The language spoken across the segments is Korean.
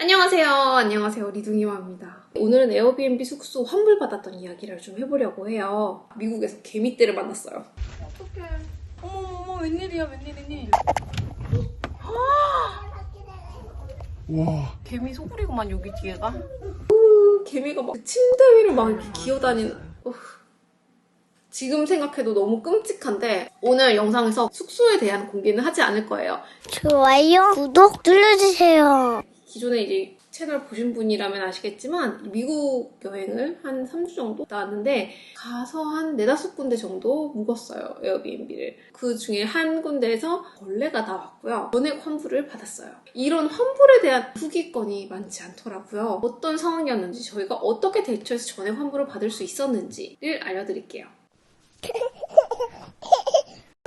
안녕하세요. 안녕하세요. 리둥이와입니다. 오늘은 에어비앤비 숙소 환불 받았던 이야기를 좀 해보려고 해요. 미국에서 개미떼를 만났어요. 어떡해. 어머, 어머, 웬일이야, 웬일이니? 와, 개미 소굴이구만, 여기 뒤에가. 그 개미가 막 침대 위를 막 이렇게 기어다니는. 어. 지금 생각해도 너무 끔찍한데 오늘 영상에서 숙소에 대한 공개는 하지 않을 거예요. 좋아요, 구독 눌러주세요. 기존에 이제 채널 보신 분이라면 아시겠지만 미국 여행을 한 3주 정도 나왔는데 가서 한 4, 5군데 정도 묵었어요 에어비앤비를. 그 중에 한 군데에서 벌레가 나왔고요. 전액 환불을 받았어요. 이런 환불에 대한 후기건이 많지 않더라고요. 어떤 상황이었는지 저희가 어떻게 대처해서 전액 환불을 받을 수 있었는지를 알려드릴게요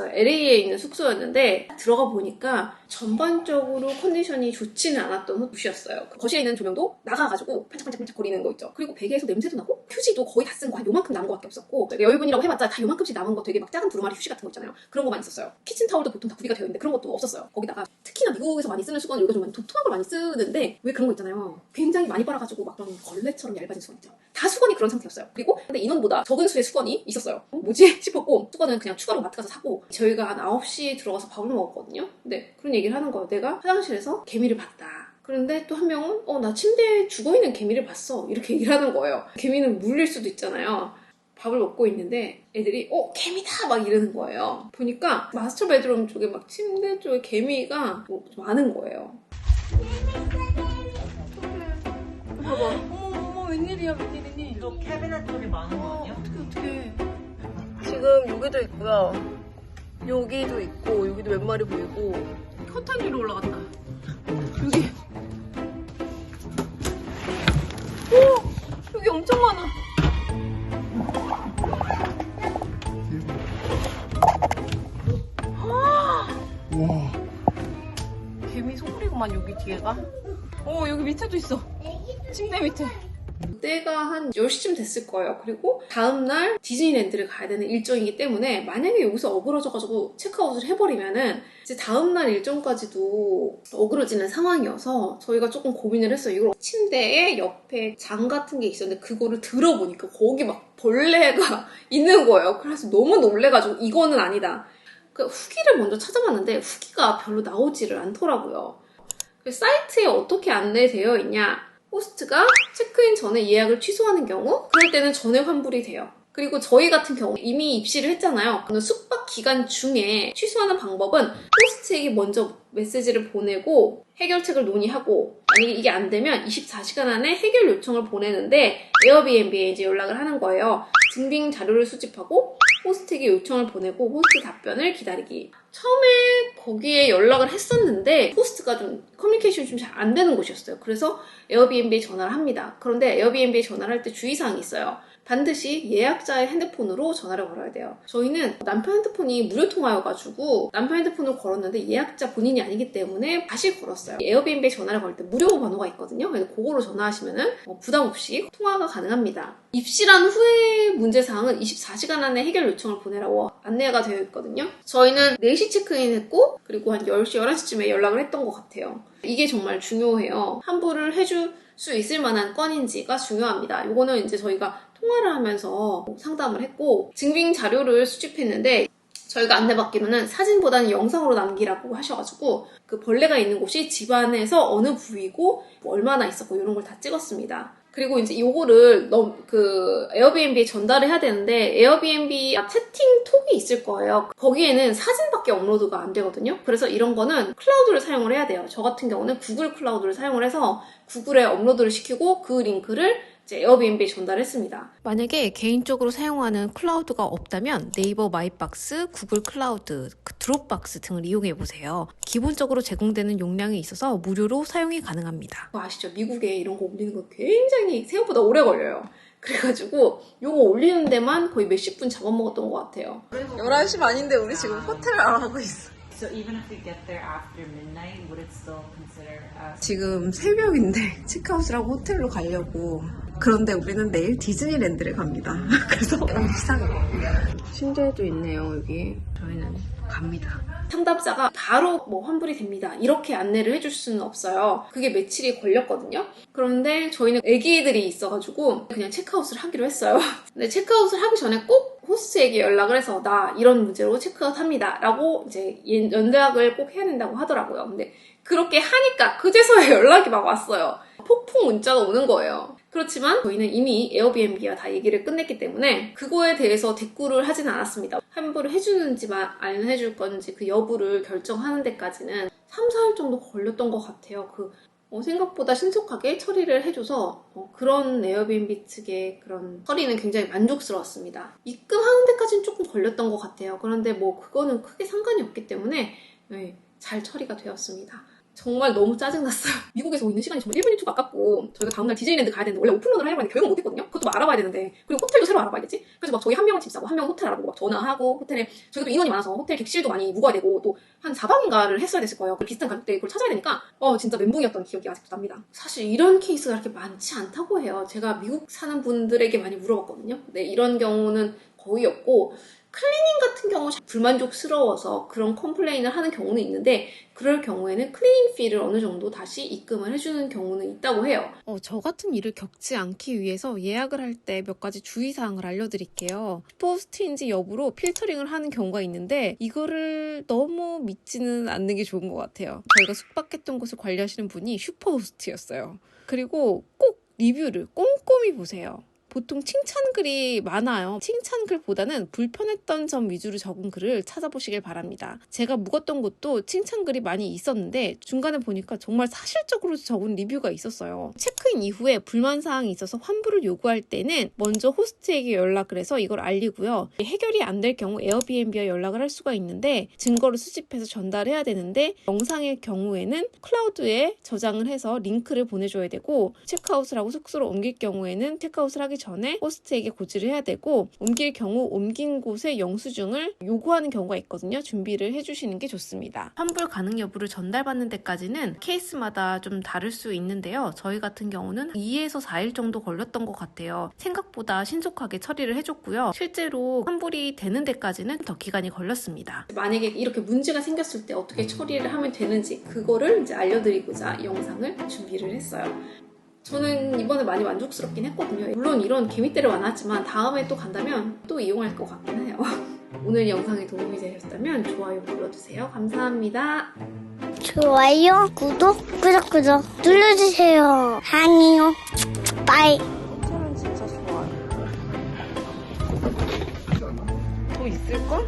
LA에 있는 숙소였는데 들어가 보니까 전반적으로 컨디션이 좋지는 않았던. 그 거실에 있는 조명도 나가가지고 반짝 반짝 거리는 거 있죠. 그리고 베개에서 냄새도 나고 휴지도 거의 다 쓴 거 한 요만큼 남은 거밖에 없었고 여유분이라고 해봤자 다 요만큼씩 남은 거 되게 막 작은 두루마리 휴지 같은 거 있잖아요. 그런 거만 있었어요. 키친타올도 보통 다 구비가 되어 있는데 그런 것도 없었어요. 거기다가 특히나 미국에서 많이 쓰는 수건은 좀 많이 도톰한 걸 많이 쓰는데 왜 그런 거 있잖아요. 굉장히 많이 빨아가지고 막 그런 걸레처럼 얇아진 수건 있죠. 다 수건이 그런 상태였어요. 그리고 근데 인원보다 적은 수의 수건이 있었어요. 어, 뭐지 싶었고 수건은 그냥 추가로 마트 가서 사고 저희가 한 9시에 들어가서 밥을 먹었거든요. 근데 그런 얘기를 하는 거예요. 내가 화장실에서 개미를 봤다. 그런데 또 한 명은 어 나 침대에 죽어있는 개미를 봤어 이렇게 얘기를 하는 거예요 개미는 물릴 수도 있잖아요 밥을 먹고 있는데 애들이 어 개미다 막 이러는 거예요 보니까 마스터 베드룸 쪽에 막 침대 쪽에 개미가 뭐 많은 거예요 봐봐. 어머, 어머, 웬일이야, 웬일이니? 또 캐비넷 쪽이 많은 거 아니야? 어떡해, 어떡해. 지금 여기도 있고요. 여기도 있고, 여기도 몇 마리 보이고. 커튼 위로 올라갔다. 여기. 엄청 많아. 와, 개미 소굴이구만, 여기 뒤에가. 어, 여기 밑에도 있어. 침대 밑에. 때가 한 10시쯤 됐을 거예요. 그리고 다음날 디즈니랜드를 가야 되는 일정이기 때문에 만약에 여기서 어그러져가지고 체크아웃을 해버리면은 이제 다음날 일정까지도 어그러지는 상황이어서 저희가 조금 고민을 했어요. 이걸 침대에 옆에 장 같은 게 있었는데 그거를 들어보니까 거기 막 벌레가 있는 거예요. 그래서 너무 놀래가지고 이거는 아니다. 그 후기를 먼저 찾아봤는데 후기가 별로 나오지를 않더라고요. 그 사이트에 어떻게 안내되어 있냐? 호스트가 체크인 전에 예약을 취소하는 경우 그럴 때는 전액 환불이 돼요. 그리고 저희 같은 경우 이미 입시를 했잖아요. 그는 숙박 기간 중에 취소하는 방법은 호스트에게 먼저 메시지를 보내고 해결책을 논의하고 만약에 이게 안 되면 24시간 안에 해결 요청을 보내는데 에어비앤비에 이제 연락을 하는 거예요. 증빙 자료를 수집하고 호스트에게 요청을 보내고 호스트 답변을 기다리기. 처음에 거기에 연락을 했었는데 호스트가 좀 커뮤니케이션이 좀 잘 안 되는 곳이었어요. 그래서 에어비앤비에 전화를 합니다. 그런데 에어비앤비에 전화를 할 때 주의사항이 있어요. 반드시 예약자의 핸드폰으로 전화를 걸어야 돼요. 저희는 남편 핸드폰이 무료 통화여가지고 남편 핸드폰으로 걸었는데 예약자 본인이 아니기 때문에 다시 걸었어요. 에어비앤비에 전화를 걸 때 무료 번호가 있거든요. 그래서 그거로 전화하시면은 어, 부담 없이 통화가 가능합니다. 입실한 후에 문제사항은 24시간 안에 해결 요청을 보내라고 안내가 되어 있거든요. 저희는 4시 체크인 했고 그리고 한 10시, 11시쯤에 연락을 했던 것 같아요. 이게 정말 중요해요. 환불을 해줄 수 있을 만한 건인지가 중요합니다. 이거는 이제 저희가 통화를 하면서 상담을 했고 증빙 자료를 수집했는데 저희가 안내받기로는 사진보다는 영상으로 남기라고 하셔가지고 그 벌레가 있는 곳이 집안에서 어느 부위고 뭐 얼마나 있었고 이런 걸 다 찍었습니다. 그리고 이제 요거를 넘, 그 에어비앤비에 전달을 해야 되는데 에어비앤비 채팅 톡이 있을 거예요. 거기에는 사진밖에 업로드가 안 되거든요. 그래서 이런 거는 클라우드를 사용을 해야 돼요. 저 같은 경우는 구글 클라우드를 사용을 해서 구글에 업로드를 시키고 그 링크를 이제 에어비앤비에 전달했습니다. 만약에 개인적으로 사용하는 클라우드가 없다면 네이버 마이박스, 구글 클라우드, 그 드롭박스 등을 이용해 보세요. 기본적으로 제공되는 용량이 있어서 무료로 사용이 가능합니다. 그거 아시죠? 미국에 이런 거 올리는 거 굉장히 생각보다 오래 걸려요. 그래가지고 요거 올리는 데만 거의 몇십 분 잡아먹었던 것 같아요. 11시 반인데 우리 지금 호텔을 알아보고 있어. So even if we get there after midnight, would it still consider us? 지금 새벽인데 체크아웃을 하고 호텔로 가려고 그런데 우리는 내일 디즈니랜드를 갑니다. 그래서 너무 비싼 거. 침대도 있네요 여기. 저희는 갑니다. 상담자가 바로 뭐 환불이 됩니다. 이렇게 안내를 해줄 수는 없어요. 그게 며칠이 걸렸거든요. 그런데 저희는 애기들이 있어가지고 그냥 체크아웃을 하기로 했어요. 근데 체크아웃을 하기 전에 꼭 호스트에게 연락을 해서 나 이런 문제로 체크아웃 합니다. 라고 이제 연락을 꼭 해야 된다고 하더라고요. 근데 그렇게 하니까 그제서야 연락이 막 왔어요. 폭풍 문자가 오는 거예요. 그렇지만 저희는 이미 에어비앤비와 다 얘기를 끝냈기 때문에 그거에 대해서 대꾸를 하진 않았습니다. 환불을 해주는지만 안 해줄 건지 그 여부를 결정하는 데까지는 3, 4일 정도 걸렸던 것 같아요. 그 어, 생각보다 신속하게 처리를 해줘서 어, 그런 에어비앤비 측의 그런 처리는 굉장히 만족스러웠습니다. 입금하는 데까지는 조금 걸렸던 것 같아요. 그런데 뭐 그거는 크게 상관이 없기 때문에 네, 잘 처리가 되었습니다. 정말 너무 짜증났어요. 미국에서 있는 시간이 정말 1분 1초가 아깝고 저희가 다음날 디즈니랜드 가야 되는데 원래 오픈런을 하려고 했는데 결국 못했거든요. 그것도 막 알아봐야 되는데 그리고 호텔도 새로 알아봐야겠지. 그래서 막 저희 한 명은 집 사고 한 명은 호텔 알아보고 막 전화하고 호텔에 저희가 또 인원이 많아서 호텔 객실도 많이 묵어야 되고 또 한 4박인가를 했어야 됐을 거예요. 그 비슷한 가격대에 그걸 찾아야 되니까 어 진짜 멘붕이었던 기억이 아직도 납니다. 사실 이런 케이스가 그렇게 많지 않다고 해요. 제가 미국 사는 분들에게 많이 물어봤거든요. 네, 이런 경우는 거의 없고 클리닝 같은 경우 불만족스러워서 그런 컴플레인을 하는 경우는 있는데 그럴 경우에는 클리닝 피를 어느 정도 다시 입금을 해주는 경우는 있다고 해요. 어, 저 같은 일을 겪지 않기 위해서 예약을 할 때 몇 가지 주의사항을 알려드릴게요. 슈퍼호스트인지 여부로 필터링을 하는 경우가 있는데 이거를 너무 믿지는 않는 게 좋은 것 같아요. 저희가 숙박했던 곳을 관리하시는 분이 슈퍼호스트였어요. 그리고 꼭 리뷰를 꼼꼼히 보세요. 보통 칭찬글이 많아요. 칭찬글보다는 불편했던 점 위주로 적은 글을 찾아보시길 바랍니다. 제가 묵었던 곳도 칭찬글이 많이 있었는데 중간에 보니까 정말 사실적으로 적은 리뷰가 있었어요. 체크인 이후에 불만사항이 있어서 환불을 요구할 때는 먼저 호스트에게 연락을 해서 이걸 알리고요. 해결이 안 될 경우 에어비앤비와 연락을 할 수가 있는데 증거를 수집해서 전달해야 되는데 영상의 경우에는 클라우드에 저장을 해서 링크를 보내줘야 되고 체크아웃을 하고 숙소로 옮길 경우에는 체크아웃을 하기 전에 호스트에게 고지를 해야 되고 옮길 경우 옮긴 곳의 영수증을 요구하는 경우가 있거든요. 준비를 해주시는 게 좋습니다. 환불 가능 여부를 전달받는 데까지는 케이스마다 좀 다를 수 있는데요. 저희 같은 경우는 2에서 4일 정도 걸렸던 것 같아요. 생각보다 신속하게 처리를 해줬고요. 실제로 환불이 되는 데까지는 더 기간이 걸렸습니다. 만약에 이렇게 문제가 생겼을 때 어떻게 처리를 하면 되는지 그거를 이제 알려드리고자 이 영상을 준비를 했어요. 저는 이번에 많이 만족스럽긴 했거든요. 물론 이런 개미떼를 많았지만 다음에 또 간다면 또 이용할 것 같긴 해요. 오늘 영상이 도움이 되셨다면 좋아요 눌러주세요. 감사합니다. 좋아요, 구독, 구독 구독 눌러주세요. 아니요. 빠이. 호텔은 진짜 좋아요. 더 있을걸?